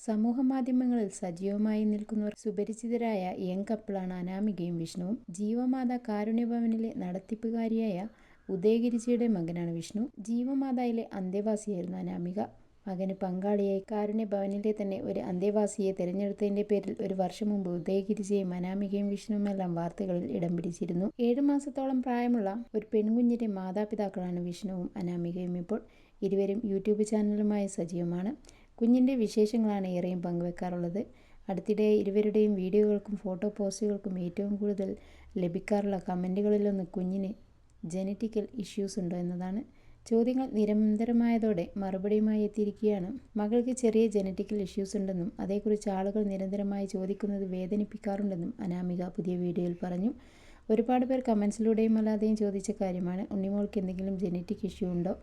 സമൂഹമാധ്യമങ്ങളിൽ സജീവമായി നിൽക്കുന്നവർ സുപരിചിതരായ യങ് കപ്പിളാണ് അനാമികയും വിഷ്ണുവും. ജീവമാത കാരുണ്യഭവനിലെ നടത്തിപ്പുകാരിയായ ഉദയഗിരിജയുടെ മകനാണ് വിഷ്ണു. ജീവമാതായിലെ അന്തേവാസിയായിരുന്നു അനാമിക. മകന് പങ്കാളിയായി കാരുണ്യഭവനിലെ തന്നെ ഒരു അന്തേവാസിയെ തെരഞ്ഞെടുത്തതിന്റെ പേരിൽ ഒരു വർഷം മുമ്പ് ഉദയഗിരിജയും അനാമികയും വിഷ്ണുവുമെല്ലാം വാർത്തകളിൽ ഇടം പിടിച്ചിരുന്നു. ഏഴു മാസത്തോളം പ്രായമുള്ള ഒരു പെൺകുഞ്ഞിന്റെ മാതാപിതാക്കളാണ് വിഷ്ണുവും അനാമികയും ഇപ്പോൾ. ഇരുവരും യൂട്യൂബ് ചാനലുമായി സജീവമാണ്. കുഞ്ഞിന്റെ വിശേഷങ്ങളാണ് ഏറെയും പങ്കുവെക്കാറുള്ളത്. അടുത്തിടെ ഇരുവരുടെയും വീഡിയോകൾക്കും ഫോട്ടോ പോസ്റ്റുകൾക്കും ഏറ്റവും കൂടുതൽ ലഭിക്കാറുള്ള കമന്റുകളിലൊന്ന് കുഞ്ഞിന് ജനറ്റിക്കൽ ഇഷ്യൂസ് ഉണ്ടോ എന്നതാണ്. ചോദ്യങ്ങൾ നിരന്തരമായതോടെ മറുപടിയുമായി എത്തിയിരിക്കുകയാണ്. മകൾക്ക് ചെറിയ ജനറ്റിക്കൽ ഇഷ്യൂസ് ഉണ്ടെന്നും അതേക്കുറിച്ച് ആളുകൾ നിരന്തരമായി ചോദിക്കുന്നത് വേദനിപ്പിക്കാറുണ്ടെന്നും അനാമിക പുതിയ വീഡിയോയിൽ പറഞ്ഞു. ഒരുപാട് പേർ കമൻസിലൂടെയും അല്ലാതെയും ചോദിച്ച കാര്യമാണ് ഉണ്ണിമോൾക്ക് എന്തെങ്കിലും ജനറ്റിക് ഇഷ്യൂ ഉണ്ടോ?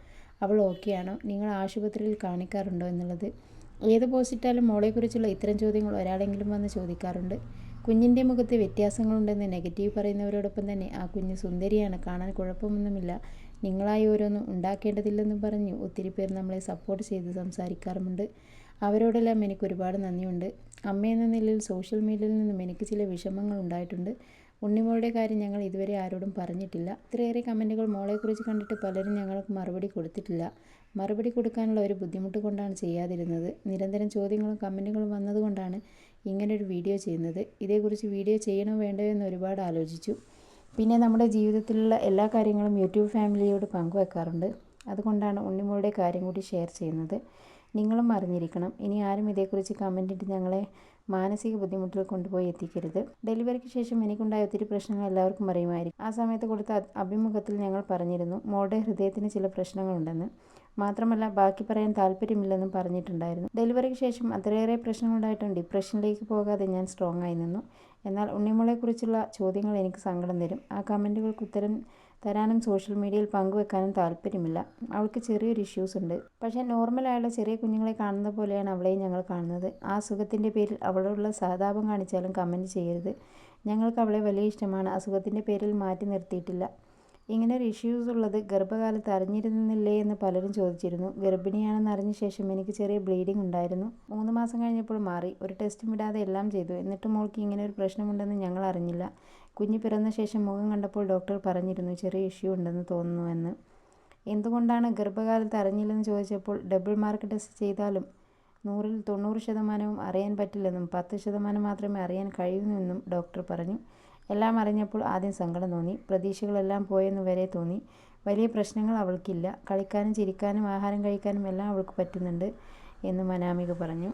അവൾ ഓക്കെയാണോ? നിങ്ങൾ ആശുപത്രിയിൽ കാണിക്കാറുണ്ടോ എന്നുള്ളത്. ഏത് പോസ്റ്റിട്ടാലും മോളെക്കുറിച്ചുള്ള ഇത്തരം ചോദ്യങ്ങൾ ഒരാളെങ്കിലും വന്ന് ചോദിക്കാറുണ്ട്. കുഞ്ഞിന്റെ മുഖത്ത് വ്യത്യാസങ്ങളുണ്ടെന്ന് നെഗറ്റീവ് പറയുന്നവരോടൊപ്പം തന്നെ ആ കുഞ്ഞ് സുന്ദരിയാണ് കാണാൻ കുഴപ്പമൊന്നുമില്ല നിങ്ങളായി ഓരോന്നും ഉണ്ടാക്കേണ്ടതില്ലെന്നും പറഞ്ഞ് ഒത്തിരി പേർ നമ്മളെ സപ്പോർട്ട് ചെയ്ത് സംസാരിക്കാറുമുണ്ട്. അവരോടെല്ലാം എനിക്ക് ഒരുപാട് നന്ദിയുണ്ട്. അമ്മയെന്ന നിലയിൽ സോഷ്യൽ മീഡിയയിൽ നിന്നും എനിക്ക് ചില വിഷമങ്ങൾ ഉണ്ടായിട്ടുണ്ട്. ഉണ്ണിമോളുടെ കാര്യം ഞങ്ങൾ ഇതുവരെ ആരോടും പറഞ്ഞിട്ടില്ല. ഇത്രയേറെ കമന്റുകൾ മോളെക്കുറിച്ച് കണ്ടിട്ട് പലരും ഞങ്ങൾക്ക് മറുപടി കൊടുത്തിട്ടില്ല. മറുപടി കൊടുക്കാനുള്ള ഒരു ബുദ്ധിമുട്ട് കൊണ്ടാണ് ചെയ്യാതിരുന്നത്. നിരന്തരം ചോദ്യങ്ങളും കമന്റുകളും വന്നതുകൊണ്ടാണ് ഇങ്ങനൊരു വീഡിയോ ചെയ്യുന്നത്. ഇതേക്കുറിച്ച് വീഡിയോ ചെയ്യണോ വേണ്ടോ എന്ന് ഒരുപാട് ആലോചിച്ചു. പിന്നെ നമ്മുടെ ജീവിതത്തിലുള്ള എല്ലാ കാര്യങ്ങളും യൂട്യൂബ് ഫാമിലിയോട് പങ്കുവെക്കാറുണ്ട്. അതുകൊണ്ടാണ് ഉണ്ണിമോളുടെ കാര്യം കൂടി ഷെയർ ചെയ്യുന്നത്. നിങ്ങളും അറിഞ്ഞിരിക്കണം. ഇനി ആരും ഇതേക്കുറിച്ച് കമന്റിട്ട് ഞങ്ങളെ മാനസിക ബുദ്ധിമുട്ടിൽ കൊണ്ടുപോയി എത്തിക്കരുത്. ഡെലിവറിക്ക് ശേഷം എനിക്കുണ്ടായ ഒത്തിരി പ്രശ്നങ്ങൾ എല്ലാവർക്കും അറിയുമായിരിക്കും. ആ സമയത്ത് കൊടുത്ത അഭിമുഖത്തിൽ ഞങ്ങൾ പറഞ്ഞിരുന്നു മോളുടെ ഹൃദയത്തിന് ചില പ്രശ്നങ്ങളുണ്ടെന്ന്. മാത്രമല്ല ബാക്കി പറയാൻ താല്പര്യമില്ലെന്നും പറഞ്ഞിട്ടുണ്ടായിരുന്നു. ഡെലിവറിക്ക് ശേഷം അത്രയേറെ പ്രശ്നങ്ങളുണ്ടായിട്ടും ഡിപ്രഷനിലേക്ക് പോകാതെ ഞാൻ സ്ട്രോങ് ആയി നിന്നു. എന്നാൽ ഉണ്ണിമോളെക്കുറിച്ചുള്ള ചോദ്യങ്ങൾ എനിക്ക് സങ്കടം തരും. ആ കമന്റുകൾക്ക് ഉത്തരം തരാനും സോഷ്യൽ മീഡിയയിൽ പങ്കുവെക്കാനും താല്പര്യമില്ല. അവൾക്ക് ചെറിയൊരു ഇഷ്യൂസ് ഉണ്ട്. പക്ഷേ നോർമലായുള്ള ചെറിയ കുഞ്ഞുങ്ങളെ കാണുന്ന പോലെയാണ് അവളെയും ഞങ്ങൾ കാണുന്നത്. ആ സുഖത്തിന്റെ പേരിൽ അവളോടുള്ള സഹതാപം കാണിച്ചാലും കമന്റ് ചെയ്യരുത്. ഞങ്ങൾക്ക് അവളെ വലിയ ഇഷ്ടമാണ്. അസുഖത്തിന്റെ പേരിൽ മാറ്റി നിർത്തിയിട്ടില്ല. ഇങ്ങനൊരു ഇഷ്യൂസ് ഉള്ളത് ഗർഭകാലത്ത് അറിഞ്ഞിരുന്നില്ലേ എന്ന് പലരും ചോദിച്ചിരുന്നു. ഗർഭിണിയാണെന്ന് അറിഞ്ഞ ശേഷം എനിക്ക് ചെറിയ ബ്ലീഡിംഗ് ഉണ്ടായിരുന്നു. മൂന്ന് മാസം കഴിഞ്ഞപ്പോൾ മാറി. ഒരു ടെസ്റ്റും വിടാതെ എല്ലാം ചെയ്തു. എന്നിട്ട് മോൾക്ക് ഇങ്ങനെ ഒരു പ്രശ്നമുണ്ടെന്ന് ഞങ്ങൾ അറിഞ്ഞില്ല. കുഞ്ഞ് പിറന്ന ശേഷം മുഖം കണ്ടപ്പോൾ ഡോക്ടർ പറഞ്ഞിരുന്നു ചെറിയ ഇഷ്യൂ ഉണ്ടെന്ന് തോന്നുന്നു എന്ന്. എന്തുകൊണ്ടാണ് ഗർഭകാലത്ത് അറിഞ്ഞില്ലെന്ന് ചോദിച്ചപ്പോൾ ഡബിൾ മാർക്ക് ടെസ്റ്റ് ചെയ്താലും നൂറിൽ തൊണ്ണൂറ് ശതമാനവും അറിയാൻ പറ്റില്ലെന്നും പത്ത് ശതമാനം മാത്രമേ അറിയാൻ കഴിയുന്നുവെന്നും ഡോക്ടർ പറഞ്ഞു. എല്ലാം അറിഞ്ഞപ്പോൾ ആദ്യം സങ്കടം തോന്നി. പ്രതീക്ഷകളെല്ലാം പോയെന്ന് വരെ തോന്നി. വലിയ പ്രശ്നങ്ങൾ അവൾക്കില്ല. കളിക്കാനും ചിരിക്കാനും ആഹാരം കഴിക്കാനും എല്ലാം അവൾക്ക് പറ്റുന്നുണ്ട് എന്ന് മനാമിക പറഞ്ഞു.